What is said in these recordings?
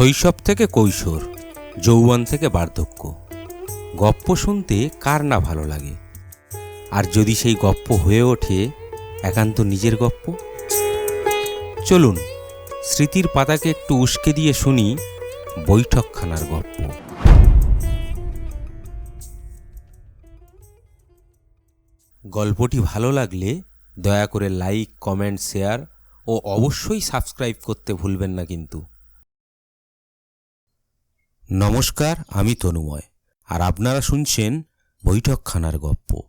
শৈশব থেকে কৈশোর, যৌবন থেকে বার্ধক্য। গপ্প শুনতে কার না ভালো লাগে? আর যদি সেই গপ্প হয়ে ওঠে, একান্ত নিজের গপ্প? চলুন, স্মৃতির পাতাকে একটু উস্কে দিয়ে শুনি বৈঠকখানার গপ্প। গল্পটি ভালো লাগলে দয়া করে লাইক, কমেন্ট, শেয়ার ও অবশ্যই সাবস্ক্রাইব করতে ভুলবেন না কিন্তু। নমস্কার, আমি তনুময়। আর আপনারা শুনছেন বৈঠকখানার গপ্প।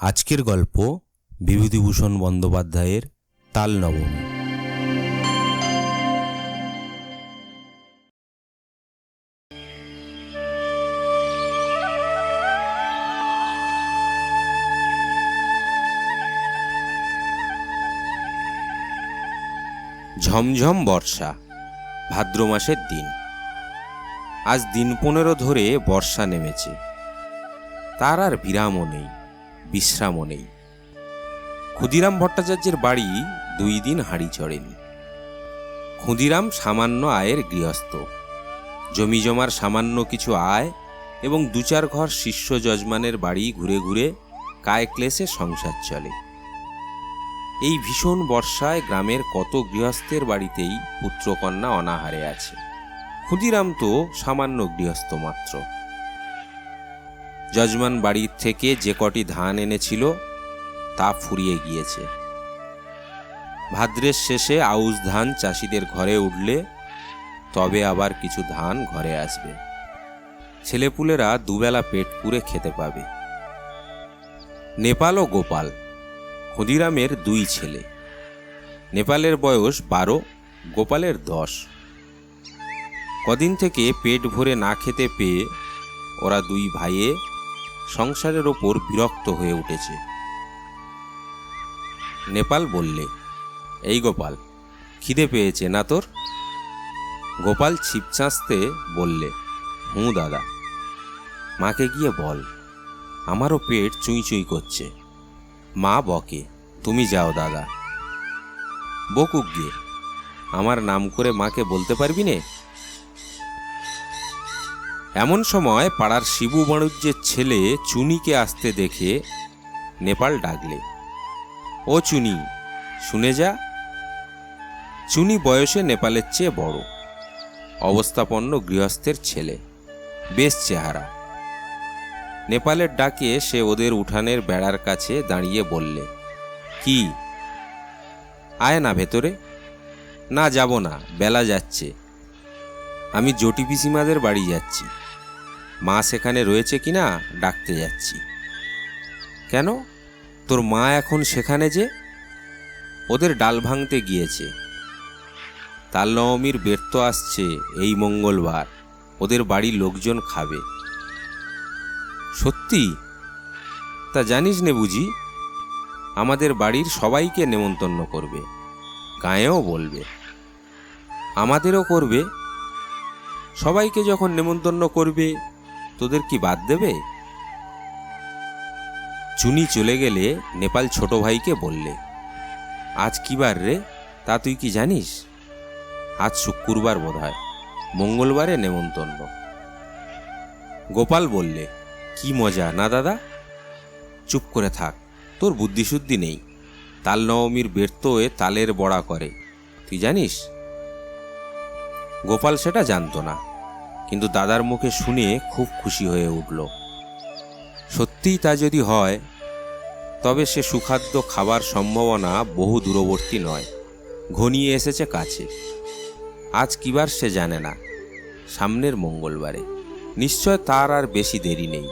আজকের গল্প বিভূতিভূষণ বন্দ্যোপাধ্যায়ের তাল নবমী ঝমঝম বর্ষা ভাদ্র মাসের দিন। আজ দিন পনেরো ধরে বর্ষা নেমেছে। তার আর বিরামও নেই, বিশ্রামও নেই। ক্ষুদিরাম ভট্টাচার্যের বাড়ি দুই দিন হাঁড়ি চড়েনি ক্ষুদিরাম সামান্য আয়ের গৃহস্থ। জমি জমার সামান্য কিছু আয় এবং দু চার ঘর শিষ্য যজমানের বাড়ি ঘুরে ঘুরে কায় ক্লেশে সংসার চলে। এই ভীষণ বর্ষায় গ্রামের কত গৃহস্থের বাড়িতেই পুত্রকন্যা অনাহারে আছে। ক্ষুদিরাম তো সামান্য গৃহস্থ মাত্র। যজমান বাড়ির থেকে যে কটি ধান এনেছিল, তা ফুরিয়ে গিয়েছে। ভাদ্রের শেষে আউশ ধান চাষিদের ঘরে উঠলে, তবে আবার কিছু ধান ঘরে আসবে। ছেলেপুলেরা দুবেলা পেট পুরে খেতে পাবে। নেপাল ও গোপাল, ক্ষুদিরামের দুই ছেলে। নেপালের বয়স বারো, গোপালের দশ। কদিন থেকে পেট ভরে না খেতে পেয়ে ওরা দুই ভাইয়ে সংসারের ওপর বিরক্ত হয়ে উঠেছে। নেপাল বললে, এই গোপাল, খিদে পেয়েছে না তোর? গোপাল ছিপচাঁচতে বললে, হুঁ দাদা, মাকে গিয়ে বল, আমারও পেট চুঁই চুঁই করছে। মা বকে, তুমি যাও দাদা। বকুক গিয়ে, আমার নাম করে মাকে বলতে পারবি নে? এমন সময় পাড়ার শিবু বাণুজ্যের ছেলে চুনিকে আসতে দেখে নেপাল ডাকলে, ও চুনি, শুনে যা। চুনি বয়সে নেপালের চেয়ে বড়, অবস্থাপন্ন গৃহস্থের ছেলে, বেশ চেহারা। নেপালের ডাকে সে ওদের উঠানের বেড়ার কাছে দাঁড়িয়ে বললে, কি? আয় না ভেতরে। না, যাব না, বেলা যাচ্ছে। আমি জটি পিসিমাদের বাড়ি যাচ্ছি। মা সেখানে রয়েছে কিনা ডাকতে যাচ্ছি। কেন? তোর মা এখন সেখানে যে? ওদের ডাল ভাঙতে গিয়েছে। তাল নবমীর ব্যর্থ আসছে এই মঙ্গলবার। ওদের বাড়ির লোকজন খাবে। সত্যি? তা জানিস নে বুঝি, আমাদের বাড়ির সবাইকে নেমন্তন্ন করবে। গায়েও বলবে। আমাদেরও করবে। সবাইকে যখন নেমন্তন্ন করবে তোদের কি বাদ দেবে? চুনি চলে গেলে নেপাল ছোট ভাইকে বললে, আজ কি বার রে? তা তুই কি জানিস? আজ শুক্রবার বোধ হয় মঙ্গলবারে নেমন্তন্ন। গোপাল বললে, কি মজা, না দাদা? চুপ করে থাক, তোর বুদ্ধিশুদ্ধি নেই। তাল নবমীর ব্যর্থ হয়ে তালের বড়া করে। তুই জানিস? গোপাল সেটা জানতো না। কিন্তু দাদার মুখে শুনে খুব খুশি হয়ে উঠল। সত্যিই তা যদি হয়, তবে সে সুখাদ্য খাবার সম্ভাবনা বহু দূরবর্তী নয়। ঘনিয়ে এসেছে কাছে। আজ কিবার সে জানে না, সামনের মঙ্গলবারে। নিশ্চয় তার আর বেশি দেরি নেই।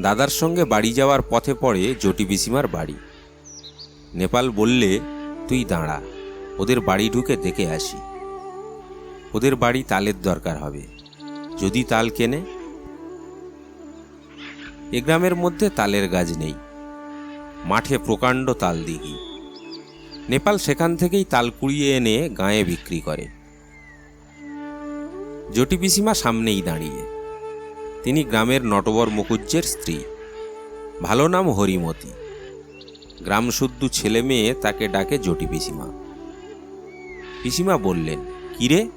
দাদার সঙ্গে বাড়ি যাওয়ার পথে পড়ে জটি পিসিমার বাড়ি। নেপাল বললে, তুই দাঁড়া, ওদের বাড়ি ঢুকে দেখে আসি। ওদের বাড়ি তালের দরকার হবে। যদি তাল কেনে, এ গ্রামের মধ্যে তালের গাছ নেই। মাঠে প্রকাণ্ড তাল দিঘি। নেপাল সেখান থেকেই তাল কুড়িয়ে এনে গায়ে বিক্রি করে। জটি পিসিমা সামনেই দাঁড়িয়ে। তিনি গ্রামের নটবর মুকুজ্জের স্ত্রী। ভালো নাম হরিমতি। গ্রামশুদ্ধ ছেলে মেয়ে তাকে ডাকে জটি পিসিমা। পিসিমা বললেন, কিরে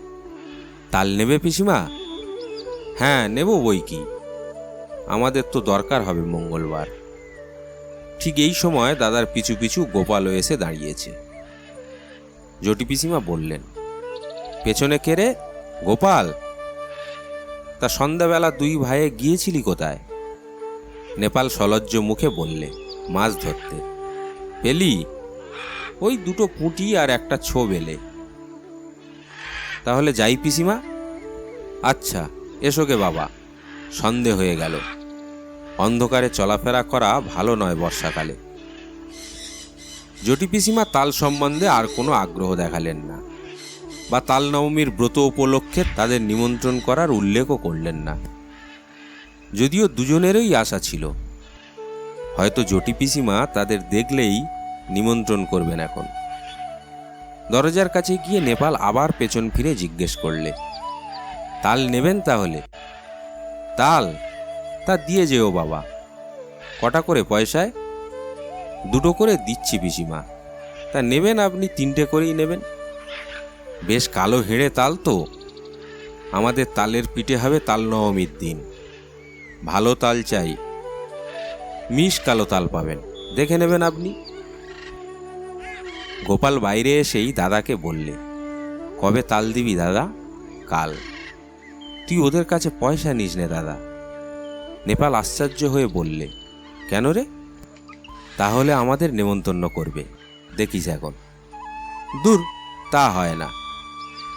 তাল নেবে পিসিমা? হ্যাঁ নেব বই কি। আমাদের তো দরকার হবে মঙ্গলবার। ঠিক এই সময় দাদার পিছু পিছু গোপালও এসে দাঁড়িয়েছে। জটি পিসিমা বললেন, পেছনে কেরে গোপাল? তা সন্ধ্যাবেলা দুই ভাইয়ে গিয়েছিলি কোথায়? নেপাল সলজ্জ মুখে বললে, মাছ ধরতে। পেলি? ওই দুটো পুঁটি আর একটা ছো বেলে তাহলে যাই পিসিমা। আচ্ছা এসো গে বাবা। সন্ধে হয়ে গেল। অন্ধকারে চলাফেরা করা ভালো নয় বর্ষাকালে। জটি পিসিমা তাল সম্বন্ধে আর কোনো আগ্রহ দেখালেন না। বা তাল নবমীর ব্রত উপলক্ষে তাদের নিমন্ত্রণ করার উল্লেখও করলেন না। যদিও দুজনেরই আশা ছিল। হয়তো জটি পিসিমা তাদের দেখলেই নিমন্ত্রণ করবেন এখন। দরজার কাছে গিয়ে নেপাল আবার পেছন ফিরে জিজ্ঞেস করলে, তাল নেবেন তাহলে? তাল? তা দিয়ে যেও বাবা। কটা করে পয়সায়? দুটো করে দিচ্ছি পিসিমা। তা নেবেন আপনি, তিনটে করেই নেবেন। বেশ কালো হেঁড়ে তাল তো। আমাদের তালের পিঠে হবে তাল নবমীর দিন। ভালো তাল চাই। মিশ কালো তাল পাবেন। দেখে নেবেন আপনি। গোপাল বাইরে এসেই দাদাকে বললে, কবে তাল দিবি দাদা? কাল। তুই ওদের কাছে পয়সা নিস নে দাদা। নেপাল আশ্চর্য হয়ে বললে, কেন রে? তাহলে আমাদের নেমন্তন্ন করবে। দেখিস এখন। দূর, তা হয় না।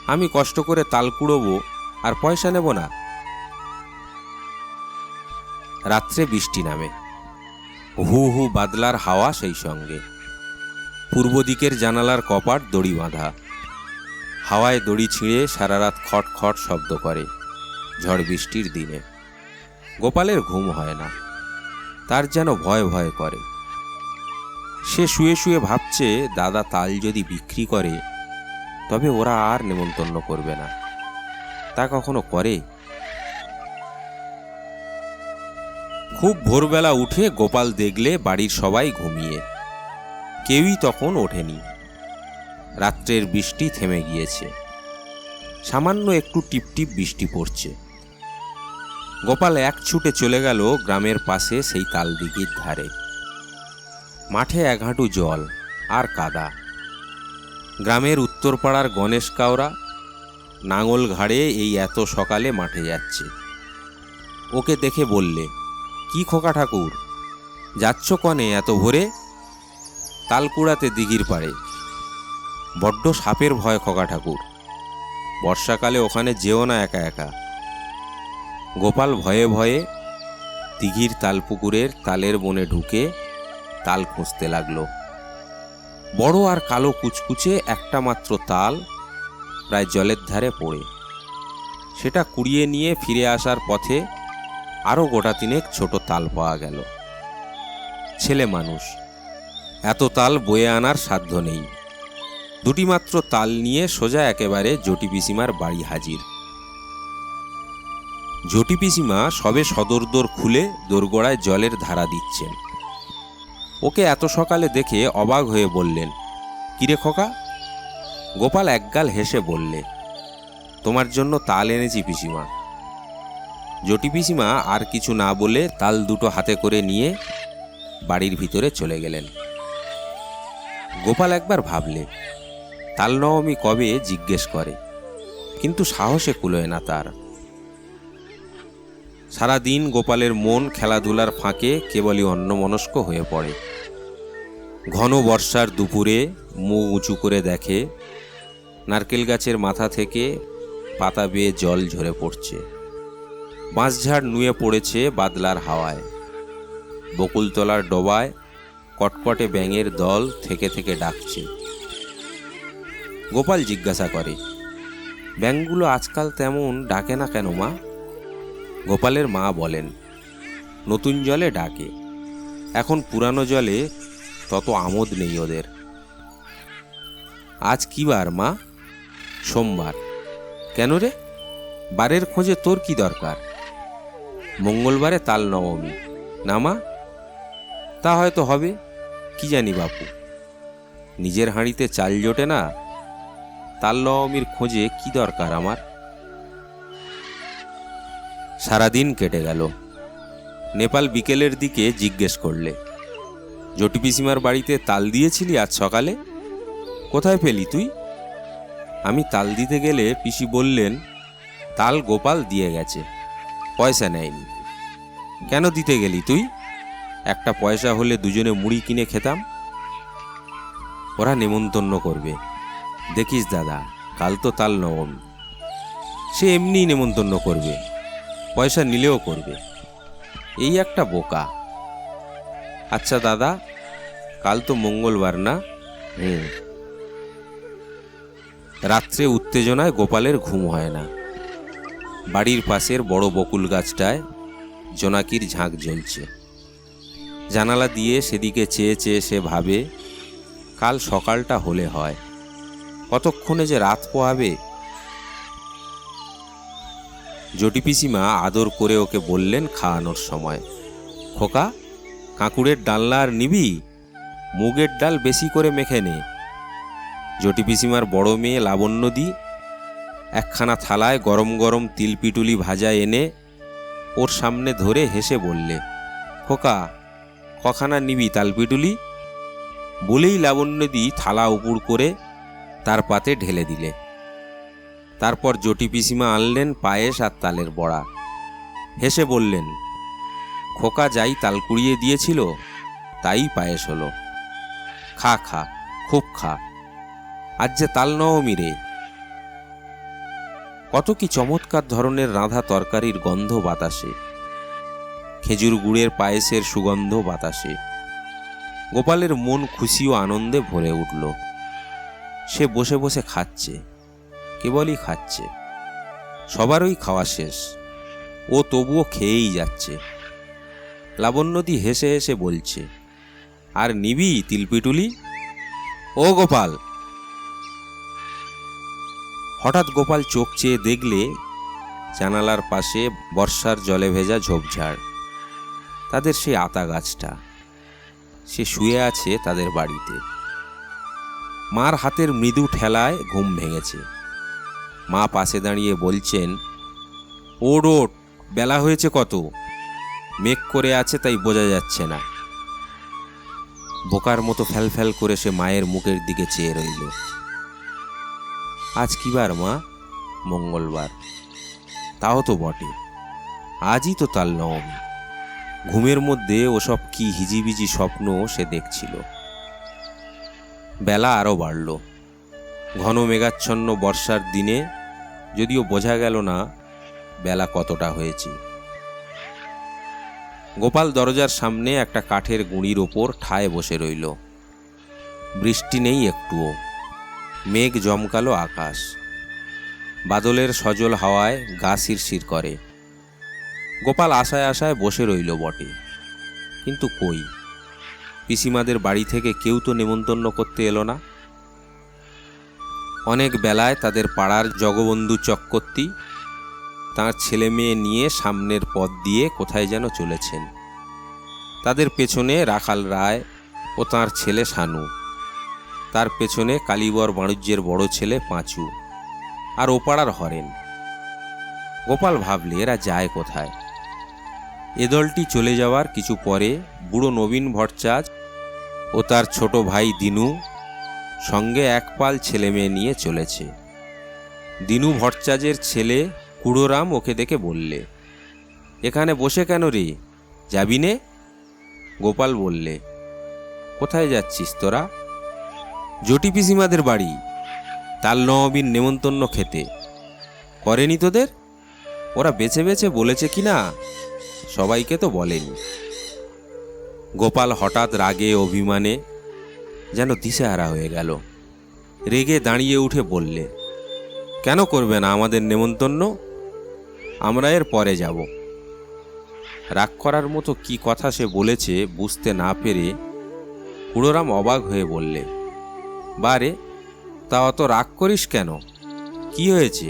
আমি কষ্ট করে তাল কুড়োবো আর পয়সা নেব না। রাত্রে বৃষ্টি নামে। হু হু বাদলার হাওয়া সেই সঙ্গে। পূর্ব দিকের জানালার কপাট দড়ি বাঁধা। হাওয়ায় দড়ি ছিঁড়ে সারা রাত খট খট শব্দ করে, ঝড় বৃষ্টির দিনে। গোপালের ঘুম হয় না, তার যেন ভয় ভয় করে। সে শুয়ে শুয়ে ভাবছে, দাদা তাল যদি বিক্রি করে, তবে ওরা আর নেমন্তন্ন করবে না। তা কখনো করে? খুব ভোরবেলা উঠে গোপাল দেখলে বাড়ির সবাই ঘুমিয়ে। কেউই তখন ওঠেনি। রাত্রের বৃষ্টি থেমে গিয়েছে। সামান্য একটু টিপটিপ বৃষ্টি পড়ছে। গোপাল এক ছুটে চলে গেল গ্রামের পাশে সেই তালদিঘির ধারে। মাঠে এক হাঁটু জল আর কাদা। গ্রামের উত্তরপাড়ার গণেশ কাওরা নাঙল ঘাড়ে এই এত সকালে মাঠে যাচ্ছে। ওকে দেখে বললে, কি খোকা ঠাকুর, যাচ্ছ কনে এত ভোরে? তালকুড়াতে দিঘির পাড়ে। বড্ড সাপের ভয় খগা ঠাকুর। বর্ষাকালে ওখানে যেও না একা একা। গোপাল ভয়ে ভয়ে দিঘির তালপুকুরের তালের বনে ঢুকে তাল খুঁজতে লাগল। বড় আর কালো কুচকুচে একটা মাত্র তাল প্রায় জলের ধারে পড়ে। সেটা কুড়িয়ে নিয়ে ফিরে আসার পথে আরও গোটা তিনেক ছোট তাল পাওয়া গেল। ছেলে মানুষ। এত তাল বয়ে আনার সাধ্য নেই। দুটি মাত্র তাল নিয়ে সোজা একেবারে জটি পিসিমার বাড়ি হাজির। জটি পিসিমা সবে সদর দোর খুলে দোরগোড়ায় জলের ধারা দিচ্ছেন। ওকে এত সকালে দেখে অবাক হয়ে বললেন, কিরে খোকা? গোপাল একগাল হেসে বললে, তোমার জন্য তাল এনেছি পিসিমা। জটি পিসিমা আর কিছু না বলে তাল দুটো হাতে করে নিয়ে বাড়ির ভিতরে চলে গেলেন। গোপাল একবার ভাবলে তাল নবমী কবে জিজ্ঞেস করে, কিন্তু সাহসে কুলোয় না তার। সারাদিন গোপালের মন খেলাধুলার ফাঁকে কেবলই অন্যমনস্ক হয়ে পড়ে। ঘন বর্ষার দুপুরে মুখ উঁচু করে দেখে, নারকেল গাছের মাথা থেকে পাতা বেয়ে জল ঝরে পড়ছে। বাঁশঝাড় নুয়ে পড়েছে বাদলার হাওয়ায়। বকুলতলার ডোবায় কটকটে ব্যাঙের দল থেকে থেকে ডাকছে। গোপাল জিজ্ঞাসা করে, ব্যাঙগুলো আজকাল তেমন ডাকে না কেন মা? গোপালের মা বলেন, নতুন জলে ডাকে। এখন পুরানো জলে তত আমোদ নেই ওদের। আজ কি বার মা? সোমবার। কেন রে? বারের খোঁজে তোর কি দরকার? মঙ্গলবারে তাল নবমী। না মা? তা হয়তো হবে। কি জানি বাপু? নিজের হাঁড়িতে চাল জোটে না? তাল নবমীর খোঁজে কি দরকার আমার? সারাদিন কেটে গেল। নেপাল বিকেলের দিকে জিজ্ঞেস করলে, জটি পিসিমার বাড়িতে তাল দিয়েছিলি আজ সকালে? কোথায় পেলি তুই? আমি তাল দিতে গেলে পিসি বললেন, তাল গোপাল দিয়ে গেছে, পয়সা নেয়নি। কেন দিতে গেলি তুই? একটা পয়সা হলে দুজনে মুড়ি কিনে খেতাম। ওরা নেমন্তন্ন করবে। দেখিস দাদা, কাল তো তাল নবমী। সে এমনিই নেমন্তন্ন করবে। পয়সা নিলেও করবে। এই একটা বোকা। আচ্ছা দাদা, কাল তো মঙ্গলবার না? হুম। রাত্রে উত্তেজনায় গোপালের ঘুম হয় না। বাড়ির পাশের বড় বকুল গাছটায় জোনাকির ঝাঁক জ্বলছে। জানালা দিয়ে সেদিকে চেয়ে চেয়ে সে ভাবে, কাল সকালটা হলে হয়। কতক্ষণে যে রাত পোহাবে? জটি পিসিমা আদর করে ওকে বললেন খাওয়ানোর সময়, খোকা, কাঁকুড়ের ডালনা আর নিবি? মুগের ডাল বেশি করে মেখে নে। জটি পিসিমার বড় মেয়ে লাবণ্যদি একখানা থালায় গরম গরম তিলপিটুলি ভাজা এনে ওর সামনে ধরে হেসে বললে, খোকা কখানা নিবি তালপিটুলি বলেই লাবণ্যদি থালা উপুর করে তার পাতে ঢেলে দিলে। তারপর জটি পিসিমা আনলেন পায়েস আর তালের বড়া। হেসে বললেন, খোকা যাই তাল কুড়িয়ে দিয়েছিল, তাই পায়েস হলো। খা খা, খুব খা। আজ যে তাল নবমী রে। কত কি চমৎকার ধরনের রাঁধা তরকারির গন্ধ বাতাসে। খেজুর গুড়ের পায়েসের সুগন্ধ বাতাসে। গোপালের মন খুশি ও আনন্দে ভরে উঠল। সে বসে বসে খাচ্ছে, কেবলই খাচ্ছে। সবারই খাওয়া শেষ। ও তবুও খেয়েই যাচ্ছে। লাবণ্যদি হেসে হেসে বলছে, আর নিবি তিলপিটুলি? ও গোপাল। হঠাৎ গোপাল চোখ চেয়ে দেখলে জানালার পাশে বর্ষার জলে ভেজা ঝোপঝাড়। তাদের সেই আতা গাছটা। সে শুয়ে আছে তাদের বাড়িতে। মার হাতের মৃদু ঠেলায় ঘুম ভেঙেছে। মা পাশে দাঁড়িয়ে বলছেন ওট ওট বেলা হয়েছে কত? মেঘ করে আছে তাই বোঝা যাচ্ছে না। বোকার মতো ফ্যাল করে সে মায়ের মুখের দিকে চেয়ে রইল। আজ কি বার মা? মঙ্গলবার। তাও তো বটে। আজই তো তার নবমী। ঘুমের মধ্যে ওসব কি হিজিবিজি স্বপ্ন সে দেখছিল। বেলা আরও বাড়ল। ঘন মেঘাচ্ছন্ন বর্ষার দিনে যদিও বোঝা গেল না বেলা কতটা হয়েছে। গোপাল দরজার সামনে একটা কাঠের গুঁড়ির ওপর ঠায় বসে রইল। বৃষ্টি নেই একটুও। মেঘ জমকালো আকাশ। বাদলের সজল হাওয়ায় গা শিরশির করে। গোপাল আশায় আশায় বসে রইল বটে। কিন্তু কই? পিসিমাদের বাড়ি থেকে কেউ তো নেমন্তন্ন করতে এলো না। অনেক বেলায় তাদের পাড়ার জগবন্ধু চক্রবর্তী তাঁর ছেলে মেয়ে নিয়ে সামনের পথ দিয়ে কোথায় যেন চলেছেন। তাদের পেছনে রাখাল রায় ও তাঁর ছেলে শানু। তার পেছনে কালীবর বাণিজ্যের বড় ছেলে পাঁচু। আর ওপাড়ার হরেন। গোপাল ভাবলে, এরা যায় কোথায়? এ দলটি চলে যাওয়ার কিছু পরে বুড়ো নবীন ভট্টাচ ও তার ছোট ভাই দিনু সঙ্গে এক পাল ছেলে মেয়ে নিয়ে চলেছে। দিনু ভট্টাচের ছেলে কুড়োরাম ওকে দেখে বললে, এখানে বসে কেন রে? যাবি নে? গোপাল বললে, কোথায় যাচ্ছিস তোরা? জটি পিসিমাদের বাড়ি। তাল নবীন নেমন্তন্ন খেতে। করেনি তোদের? ওরা বেছে বেছে বলেছে কি না? সবাইকে তো বলেনি। গোপাল হঠাৎ রাগে অভিমানে যেন দিশেহারা হয়ে গেল। রেগে দাঁড়িয়ে উঠে বললে, কেন করবে না আমাদের নেমন্তন্ন? আমরা এর পরে যাব। রাগ করার মতো কি কথা সে বলেছে বুঝতে না পেরে কুড়োরাম অবাক হয়ে বললে, বারে, তা অত রাগ করিস কেন? কি হয়েছে?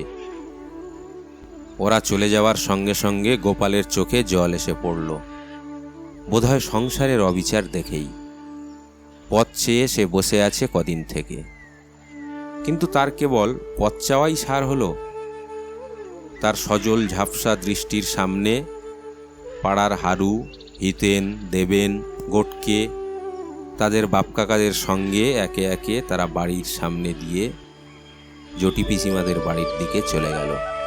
ওরা চলে যাওয়ার সঙ্গে সঙ্গে গোপালের চোখে জল এসে পড়ল। বোধহয় সংসারের অবিচার দেখেই। পথ চেয়ে সে বসে আছে কদিন থেকে। কিন্তু তার কেবল পথ চাওয়াই সার হলো। তার সজল ঝাপসা দৃষ্টির সামনে পাড়ার হারু, হিতেন, দেবেন, গোটকে, তাদের বাপকাকাদের সঙ্গে একে একে তারা বাড়ির সামনে দিয়ে জটি পিসিমাদের বাড়ির দিকে চলে গেল।